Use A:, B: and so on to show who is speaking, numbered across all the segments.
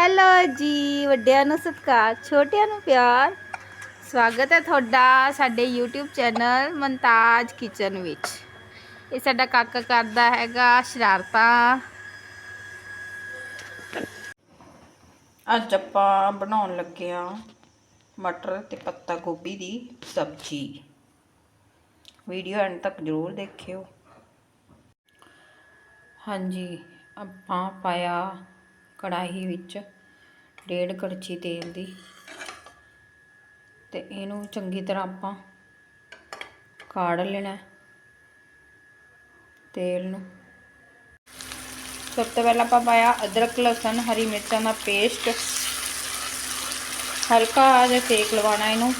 A: Hello ਜੀ, ਵੱਡਿਆਂ ਨੂੰ ਸਤਿਕਾਰ, ਛੋਟਿਆਂ ਨੂੰ ਪਿਆਰ। ਸਵਾਗਤ ਹੈ ਤੁਹਾਡਾ ਸਾਡੇ YouTube ਚੈਨਲ ਮਨਤਾਜ ਕਿਚਨ ਵਿੱਚ। ਇਹ ਸਾਡਾ ਕਾਕਾ ਕਰਦਾ ਹੈਗਾ ਸ਼ਰਾਰਤਾਂ। ਅੱਜ ਆਪਾਂ ਬਣਾਉਣ ਲੱਗੇ ਆ ਮਟਰ ਤੇ ਪੱਤਾ ਗੋਭੀ ਦੀ ਸਬਜ਼ੀ। ਵੀਡੀਓ ਐਂਡ ਤੱਕ ਜ਼ਰੂਰ ਦੇਖਿਓ। ਹਾਂਜੀ, ਆਪਾਂ ਪਾਇਆ ਕੜਾਹੀ ਵਿੱਚ ਡੇਢ ਕੜਛੀ ਤੇਲ ਦੀ ਤੇ ਇਹਨੂੰ ਚੰਗੀ ਤਰ੍ਹਾਂ ਆਪਾਂ ਕਾੜ ਲੈਣਾ ਤੇਲ ਨੂੰ। ਸਭ ਤੋਂ ਪਹਿਲਾਂ ਆਪਾਂ ਪਾਇਆ ਅਦਰਕ, ਲਸਣ, ਹਰੀ ਮਿਰਚਾਂ ਦਾ ਪੇਸਟ। ਹਲਕਾ ਜਿਹਾ ਸੇਕ ਲਵਾਉਣਾ ਇਹਨੂੰ।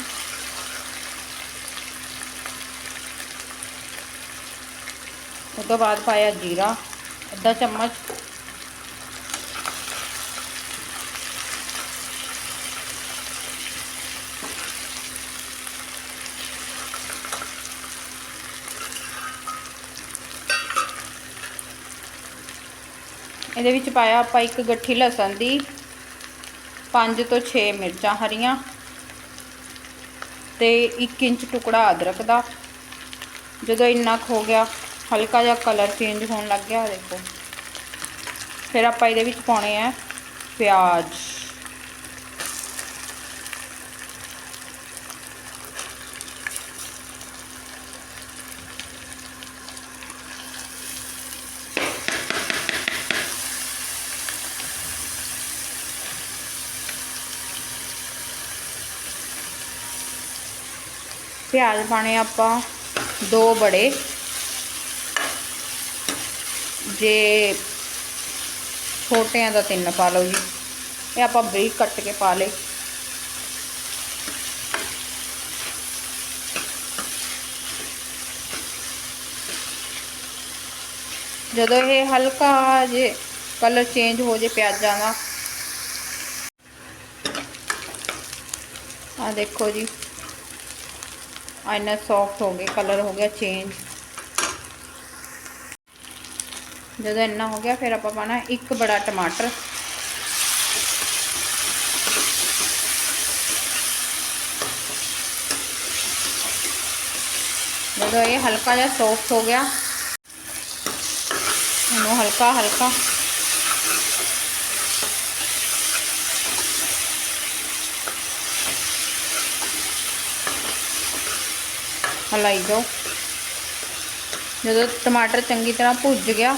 A: ਉਸ ਤੋਂ ਬਾਅਦ ਪਾਇਆ ਜੀਰਾ, ਅੱਧਾ ਚਮਚ। ਇਹਦੇ ਵਿੱਚ ਪਾਇਆ ਆਪਾਂ ਇੱਕ ਗੱਠੀ ਲਸਣ ਦੀ 5 ਤੋਂ 6 ਮਿਰਚਾਂ ਹਰੀਆਂ ਤੇ 1 ਇੰਚ ਟੁਕੜਾ ਅਦਰਕ ਦਾ। ਜਦੋਂ ਇੰਨਾ ਹੋ ਗਿਆ, ਹਲਕਾ ਜਿਹਾ ਕਲਰ ਚੇਂਜ ਹੋਣ ਲੱਗ ਗਿਆ, ਦੇਖੋ। ਫਿਰ ਆਪਾਂ ਇਹਦੇ ਵਿੱਚ ਪਾਉਣੇ ਆ ਪਿਆਜ਼। ਪਿਆਜ਼ ਪਾਣੇ ਆਪਾਂ, ਦੋ ਬੜੇ। ਜੇ ਛੋਟਿਆਂ ਦਾ ਤਿੰਨ ਪਾ ਲਓ ਜੀ, ਇਹ ਆਪਾਂ ਬਰੀਕ ਕੱਟ ਕੇ ਪਾ ਲੇ ਜਦੋਂ ਇਹ ਹਲਕਾ ਜੇ ਕਲਰ ਚੇਂਜ ਹੋ ਜੇ ਪਿਆਜ਼ਾਂ ਦਾ ਆ ਦੇਖੋ ਜੀ। ਆਇਨਾ ਸੌਫਟ ਹੋ ਗਏ ਕਲਰ ਹੋ ਗਿਆ ਚੇਂਜ ਜਦੋਂ ਇੰਨਾ ਹੋ ਗਿਆ, ਫਿਰ ਆਪਾਂ ਪਾਣਾ ਇੱਕ ਬੜਾ ਟਮਾਟਰ। ਜਦੋਂ ਇਹ ਹਲਕਾ ਜਿਹਾ ਸੌਫਟ ਹੋ ਗਿਆ, ਇਹਨੂੰ ਹਲਕਾ ਹਲਕਾ ਹਲਾਈ ਜਾਓ ਜਦੋਂ ਟਮਾਟਰ ਚੰਗੀ ਤਰ੍ਹਾਂ ਭੁੱਜ ਗਿਆ,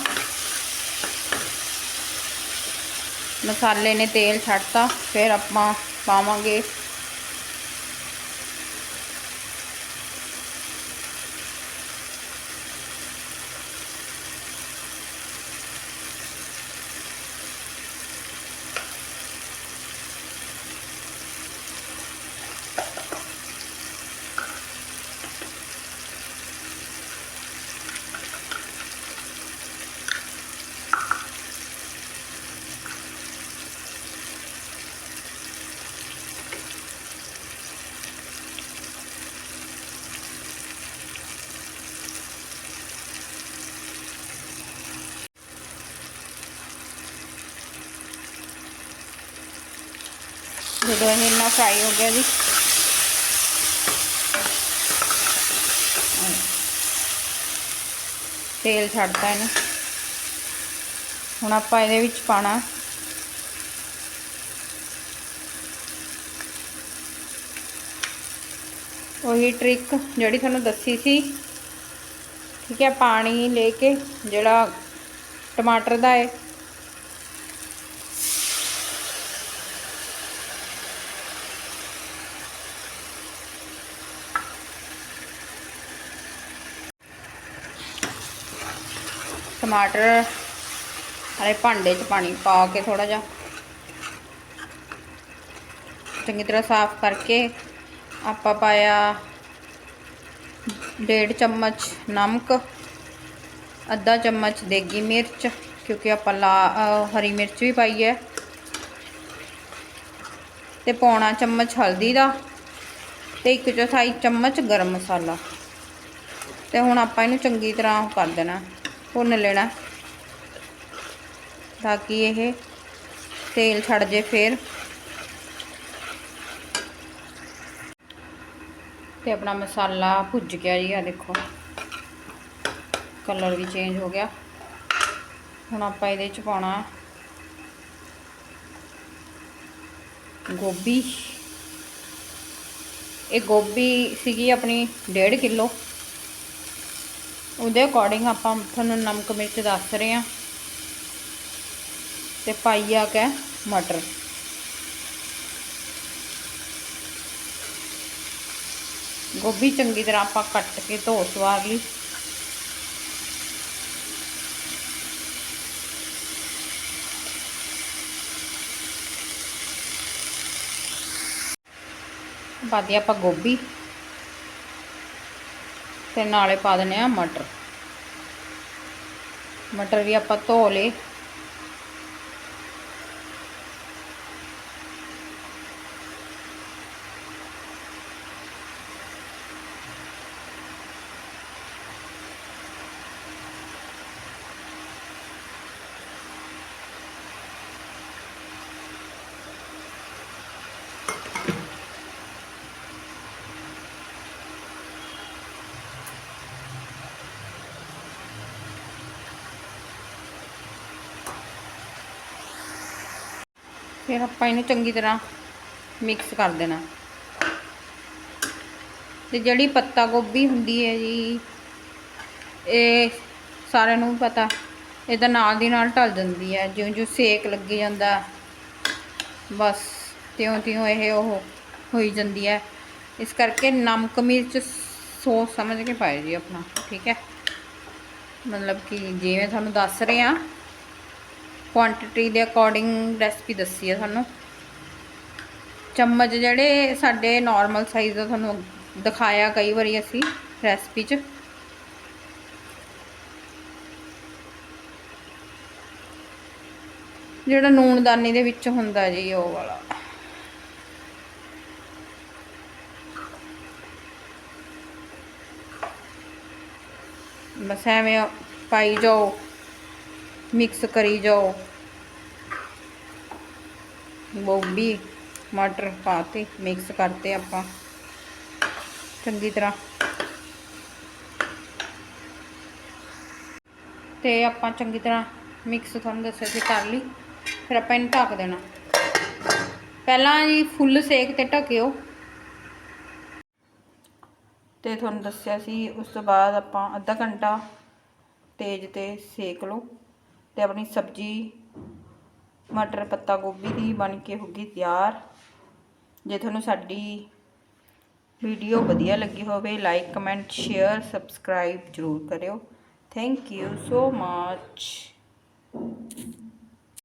A: ਮਸਾਲੇ ਨੇ ਤੇਲ ਛੱਡਤਾ, ਫਿਰ ਆਪਾਂ ਪਾਵਾਂਗੇ ਜਦੋਂ ਇਹ ਇੰਨਾ ਫਰਾਈ ਹੋ ਗਿਆ ਜੀ। ਤੇਲ ਛੱਡਤਾ ਇਹਨੂੰ। ਹੁਣ ਆਪਾਂ ਇਹਦੇ ਵਿੱਚ ਪਾਣਾ ਉਹੀ ਟ੍ਰਿਕ ਜਿਹੜੀ ਤੁਹਾਨੂੰ ਦੱਸੀ ਸੀ। ਠੀਕ ਹੈ, ਪਾਣੀ ਲੈ ਕੇ ਜਿਹੜਾ ਟਮਾਟਰ ਦਾ ਹੈ ਟਮਾਟਰ ਵਾਲੇ ਭਾਂਡੇ 'ਚ ਪਾਣੀ ਪਾ ਕੇ ਥੋੜਾ ਜਿਹਾ। ਚੰਗੀ ਤਰ੍ਹਾਂ ਸਾਫ਼ ਕਰਕੇ ਆਪਾਂ ਪਾਇਆ ਡੇਢ ਚਮਚ ਨਮਕ, ਅੱਧਾ ਚਮਚ ਦੇਗੀ ਮਿਰਚ, ਕਿਉਂਕਿ ਆਪਾਂ ਲਾ ਹਰੀ ਮਿਰਚ ਵੀ ਪਾਈ ਹੈ। ਤੇ ਪੌਣਾ ਚਮਚ ਹਲਦੀ ਦਾ ਤੇ ਇੱਕ ਚੌਥਾਈ ਚਮਚ ਗਰਮ ਮਸਾਲਾ। ਤੇ ਹੁਣ ਆਪਾਂ ਇਹਨੂੰ ਚੰਗੀ ਤਰ੍ਹਾਂ ਕਰ ਦੇਣਾ। ਭੁੰਨ ਲੈਣਾ ਤਾਂ ਕਿ ਇਹ ਤੇਲ ਛੱਡ ਜੇ ਫਿਰ। ਤੇ ਆਪਣਾ ਮਸਾਲਾ ਭੁੱਜ ਗਿਆ ਜੀ, ਆ ਦੇਖੋ। ਕਲਰ ਵੀ ਚੇਂਜ ਹੋ ਗਿਆ। ਹੁਣ ਆਪਾਂ ਇਹਦੇ ਚ ਪਾਉਣਾ ਗੋਭੀ। ਇਹ ਗੋਭੀ ਸੀਗੀ ਆਪਣੀ 1.5 ਕਿਲੋ। ਉਹਦੇ ਅਕੋਰਡਿੰਗ ਆਪਾਂ ਤੁਹਾਨੂੰ ਨਮਕ ਮਿਰਚ ਦੱਸ ਰਹੇ ਹਾਂ ਤੇ ਆ ਕੇ ਮਟਰ। ਗੋਭੀ ਚੰਗੀ ਤਰ੍ਹਾਂ ਆਪਾਂ ਕੱਟ ਕੇ ਧੋ ਸਵਾਰ ਲਈ। ਪਾਦੀ ਆਪਾਂ ਗੋਭੀ ਤੇ ਨਾਲੇ ਪਾ ਦਿੰਨੇ ਆ ਮਟਰ। ਮਟਰ ਵੀ ਆਪਾਂ ਧੋ ਲਏ। ਫਿਰ ਆਪਾਂ ਇਹਨੂੰ ਚੰਗੀ ਤਰ੍ਹਾਂ ਮਿਕਸ ਕਰ ਦੇਣਾ। ਤੇ ਜਿਹੜੀ ਪੱਤਾ ਗੋਭੀ ਹੁੰਦੀ ਹੈ ਜੀ, ਇਹ ਸਾਰਿਆਂ ਨੂੰ ਪਤਾ, ਇਹਦਾ ਨਾਲ ਦੀ ਨਾਲ ਢਲ ਜਾਂਦੀ ਹੈ। ਜਿਉਂ ਜਿਉਂ ਸੇਕ ਲੱਗੀ ਜਾਂਦਾ, ਬਸ ਤਿਉਂ ਤਿਉਂ ਇਹ ਉਹ ਹੋਈ ਜਾਂਦੀ ਹੈ। ਇਸ ਕਰਕੇ ਨਮਕ, ਮਿਰਚ ਸੋਚ ਸਮਝ ਕੇ ਪਾਇਓ ਜੀ ਆਪਣਾ, ਠੀਕ ਹੈ? ਮਤਲਬ ਕਿ ਜਿਵੇਂ ਤੁਹਾਨੂੰ ਦੱਸ ਰਹੇ ਆ ਕੁਆਂਟੀਟੀ ਦੇ ਅਕੋਰਡਿੰਗ ਰੈਸਪੀ ਦੱਸੀ ਹੈ ਤੁਹਾਨੂੰ। ਚਮਚ ਜਿਹੜੇ ਸਾਡੇ ਨਾਰਮਲ ਸਾਈਜ਼ ਦਾ ਤੁਹਾਨੂੰ ਦਿਖਾਇਆ ਕਈ ਵਾਰੀ ਅਸੀਂ ਰੈਸਪੀ 'ਚ। ਜਿਹੜਾ ਨੂਣਦਾਨੀ ਦੇ ਵਿੱਚ ਹੁੰਦਾ ਜੀ ਉਹ ਵਾਲਾ। ਬਸ ਐਵੇਂ ਪਾਈ ਜਾਓ। ਮਿਕਸ ਕਰੀ ਜਾਓ ਗੋਭੀ ਮਟਰ ਪਾਤੇ ਮਿਕਸ ਕਰਤੇ ਆਪਾਂ ਚੰਗੀ ਤਰ੍ਹਾਂ ਤੇ ਆਪਾਂ ਚੰਗੀ ਤਰ੍ਹਾਂ ਮਿਕਸ ਤੁਹਾਨੂੰ ਦੱਸਿਆ ਸੀ ਕਰ ਲਈ ਫਿਰ ਆਪਾਂ ਇਹਨੂੰ ਢੱਕ ਦੇਣਾ ਪਹਿਲਾਂ ਜੀ ਫੁੱਲ ਸੇਕ ਤੇ ਢੱਕਿਓ ਤੇ ਤੁਹਾਨੂੰ ਦੱਸਿਆ ਸੀ ਉਸ ਤੋਂ ਬਾਅਦ ਆਪਾਂ ਅੱਧਾ ਘੰਟਾ ਤੇਜ਼ ਤੇ ਸੇਕ ਲਓ ਤੇ ਆਪਣੀ ਸਬਜ਼ੀ, ਮਟਰ ਪੱਤਾ ਗੋਭੀ ਦੀ ਬਣ ਕੇ ਹੋ ਗਈ ਤਿਆਰ। ਜੇ ਤੁਹਾਨੂੰ ਸਾਡੀ ਵੀਡੀਓ ਵਧੀਆ ਲੱਗੀ ਹੋਵੇ ਲਾਈਕ ਕਮੈਂਟ ਸ਼ੇਅਰ ਸਬਸਕ੍ਰਾਈਬ ਜ਼ਰੂਰ ਕਰਿਓ। Thank you so much